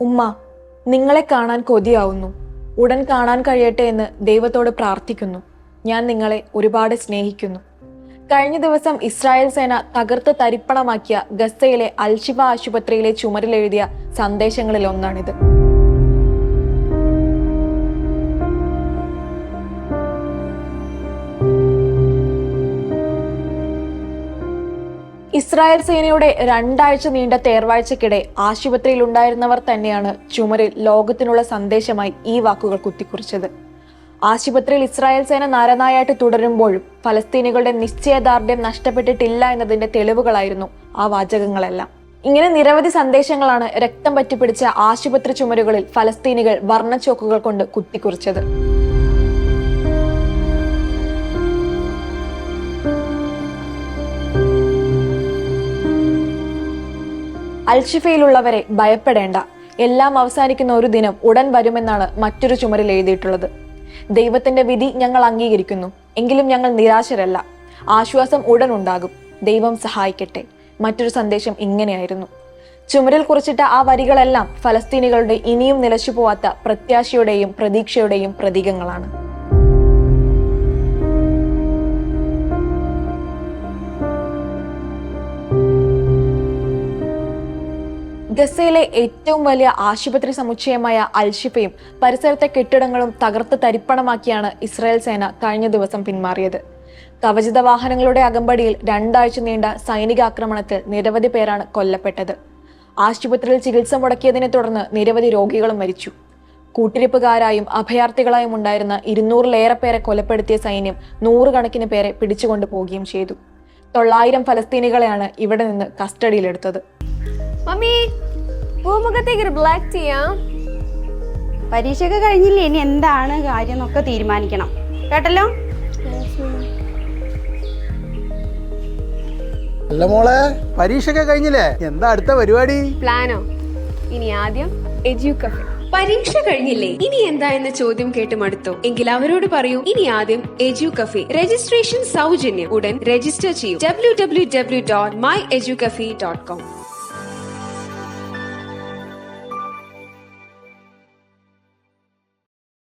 ഉമ്മ നിങ്ങളെ കാണാൻ കൊതിയാവുന്നു. ഉടൻ കാണാൻ കഴിയട്ടെ എന്ന് ദൈവത്തോട് പ്രാർത്ഥിക്കുന്നു. ഞാൻ നിങ്ങളെ ഒരുപാട് സ്നേഹിക്കുന്നു. കഴിഞ്ഞ ദിവസം ഇസ്രായേൽ സേന തകർത്ത് തരിപ്പണമാക്കിയ ഗസയിലെ അൽഷിഫ ആശുപത്രിയിലെ ചുമരിലെഴുതിയ സന്ദേശങ്ങളിൽ ഒന്നാണിത് ഇസ്രായേൽ സേനയുടെ രണ്ടാഴ്ച നീണ്ട തേർവാഴ്ചക്കിടെ ആശുപത്രിയിൽ ഉണ്ടായിരുന്നവർ തന്നെയാണ് ചുമരിൽ ലോകത്തിനുള്ള സന്ദേശമായി ഈ വാക്കുകൾ കുത്തിക്കുറിച്ചത്. ആശുപത്രിയിൽ ഇസ്രായേൽ സേന നരനായായിട്ട് തുടരുമ്പോഴും ഫലസ്തീനികളുടെ നിശ്ചയദാർഢ്യം നഷ്ടപ്പെട്ടിട്ടില്ല എന്നതിന്റെ തെളിവുകളായിരുന്നു ആ വാചകങ്ങളെല്ലാം. ഇങ്ങനെ നിരവധി സന്ദേശങ്ങളാണ് രക്തം പറ്റിപ്പിടിച്ച ആശുപത്രി ചുമരുകളിൽ ഫലസ്തീനികൾ വർണച്ചോക്കുകൾ കൊണ്ട് കുത്തിക്കുറിച്ചത്. അൽഷിഫയിലുള്ളവരെ ഭയപ്പെടേണ്ട. എല്ലാം അവസാനിക്കുന്ന ഒരു ദിനം ഉടൻ വരുമെന്നാണ് മറ്റൊരു ചുമരിൽ എഴുതിയിട്ടുള്ളത്. ദൈവത്തിന്റെ വിധി ഞങ്ങൾ അംഗീകരിക്കുന്നു. എങ്കിലും ഞങ്ങൾ നിരാശരല്ല. ആശ്വാസം ഉടൻ ഉണ്ടാകും. ദൈവം സഹായിക്കട്ടെ. മറ്റൊരു സന്ദേശം ഇങ്ങനെയായിരുന്നു. ചുമരിൽ കുറിച്ചിട്ട ആ വരികളെല്ലാം ഫലസ്തീനികളുടെ ഇനിയും നിലച്ചുപോവാത്ത പ്രത്യാശയുടെയും പ്രതീക്ഷയുടെയും പ്രതീകങ്ങളാണ്. ഗസയിലെ ഏറ്റവും വലിയ ആശുപത്രി സമുച്ചയമായ അൽഷിഫയും പരിസരത്തെ കെട്ടിടങ്ങളും തകർത്ത് തരിപ്പണമാക്കിയാണ് ഇസ്രായേൽ സേന കഴിഞ്ഞ ദിവസം പിന്മാറിയത്. കവചിത വാഹനങ്ങളുടെ അകമ്പടിയിൽ രണ്ടാഴ്ച നീണ്ട സൈനികാക്രമണത്തിൽ നിരവധി പേരാണ് കൊല്ലപ്പെട്ടത്. ആശുപത്രിയിൽ ചികിത്സ മുടക്കിയതിനെ തുടർന്ന് നിരവധി രോഗികളും മരിച്ചു. കൂട്ടിരിപ്പുകാരായും അഭയാർത്ഥികളായും ഉണ്ടായിരുന്ന ഇരുന്നൂറിലേറെ പേരെ കൊലപ്പെടുത്തിയ സൈന്യം നൂറുകണക്കിന് പേരെ പിടിച്ചുകൊണ്ടു പോവുകയും ചെയ്തു. തൊള്ളായിരം ഫലസ്തീനികളെയാണ് ഇവിടെ നിന്ന് കസ്റ്റഡിയിലെടുത്തത്. മമ്മി പൂമുഖത്തേക്ക് ഒരു ബ്ലാക്ക് ചെയ്യാം പരീക്ഷയൊക്കെ കഴിഞ്ഞില്ലേ? ഇനി എന്താണ് കാര്യം എന്നൊക്കെ തീരുമാനിക്കണം. കേട്ടല്ലോ? അല്ല മോളെ പരീക്ഷയൊക്കെ കഴിഞ്ഞില്ലേ? എന്താ അടുത്ത പരിപാടി? പ്ലാനോ ഇനി ആദ്യം എജ്യു കഫേ പരീക്ഷ കഴിഞ്ഞില്ലേ? ഇനി എന്താ എന്ന ചോദ്യം കേട്ട് മടുത്തോ? എങ്കിൽ അവരോട് പറയൂ ഇനി ആദ്യം എജു കഫേ രജിസ്ട്രേഷൻ സൗജന്യം. ഉടൻ രജിസ്റ്റർ ചെയ്യൂ. W W W dot my edu cafe dot com